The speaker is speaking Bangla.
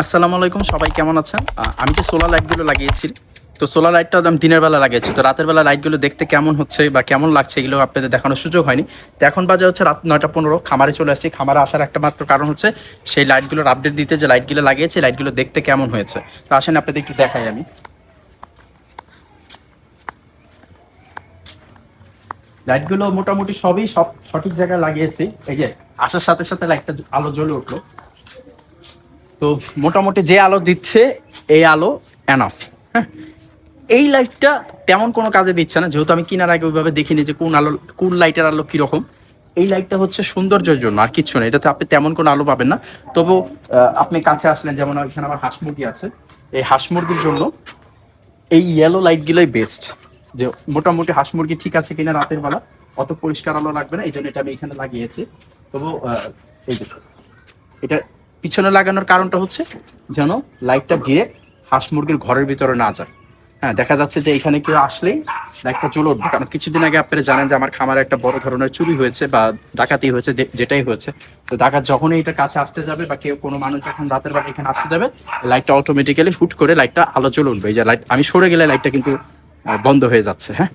আসসালামু আলাইকুম, সবাই কেমন আছেন? আমি যে সোলার লাইটগুলো লাগিয়েছি, তো সোলার লাইটটা আমি দিনের বেলা লাগিয়েছি, তো রাতের বেলা লাইটগুলো দেখতে কেমন হচ্ছে বা কেমন লাগছে এগুলো আপনাদের দেখানোর সুযোগ হয়নি। তো এখন বাজে হচ্ছে রাত নয়টা পনেরো, খামারে চলে আসছি। খামারে আসার একটা মাত্র কারণ হচ্ছে সেই লাইটগুলোর আপডেট দিতে যে লাইটগুলো লাগিয়েছি, লাইটগুলো দেখতে কেমন হয়েছে। তো আসেন আপনাদের একটু দেখাই আমি। লাইটগুলো মোটামুটি সবই সব সঠিক জায়গায় লাগিয়েছি। এই যে, আসার সাথে সাথে লাইটটা আলো জ্বলে উঠল। তো মোটামুটি যে আলো দিচ্ছে, এই আলো এনাফ হ্যাঁ? এই লাইটটা তেমন কোনো কাজে দিচ্ছে না, যেহেতু আমি কিনার আগে ওইভাবে দেখিনি যে কোন আলো, কোন লাইটের আলো কীরকম। এই লাইটটা হচ্ছে সৌন্দর্যের জন্য, আর কিছু না, এটাতে আপনি তেমন কোনো আলো পাবেন না। তবু আপনি কাছে আসলেন, যেমন এখানে আমার হাঁস মুরগি আছে, এই হাঁস মুরগির জন্য এই ইয়েলো লাইটগুলোই বেস্ট যে মোটামুটি হাঁস মুরগি ঠিক আছে কিনা রাতের বেলা, অত পরিষ্কার আলো লাগবে না, এই জন্য এটা আমি এখানে লাগিয়েছি। তবু এই যে, এটা পিছনে লাগানোর কারণটা হচ্ছে যেন লাইটটা গিয়ে হাঁস মুরগির ঘরের ভিতরে না যায়। হ্যাঁ দেখা যাচ্ছে যে এখানে কেউ আসলেই লাইটটা জ্বলে উঠবে। কারণ কিছুদিন আগে আপনারা জানেন যে আমার খামারে একটা বড় ধরনের চুরি হয়েছে বা ডাকাতি হয়েছে যেটাই হয়েছে। তো ডাকাত যখনই এটা কাছে আসতে যাবে বা কেউ কোনো মানুষ যখন রাতের বেলা এখানে আসতে যাবে, লাইটটা অটোমেটিক্যালি হুট করে লাইটটা আলো জ্বলে উঠবে। এই যে লাইট আমি সরে গেলে লাইটটা কিন্তু বন্ধ হয়ে যাচ্ছে হ্যাঁ।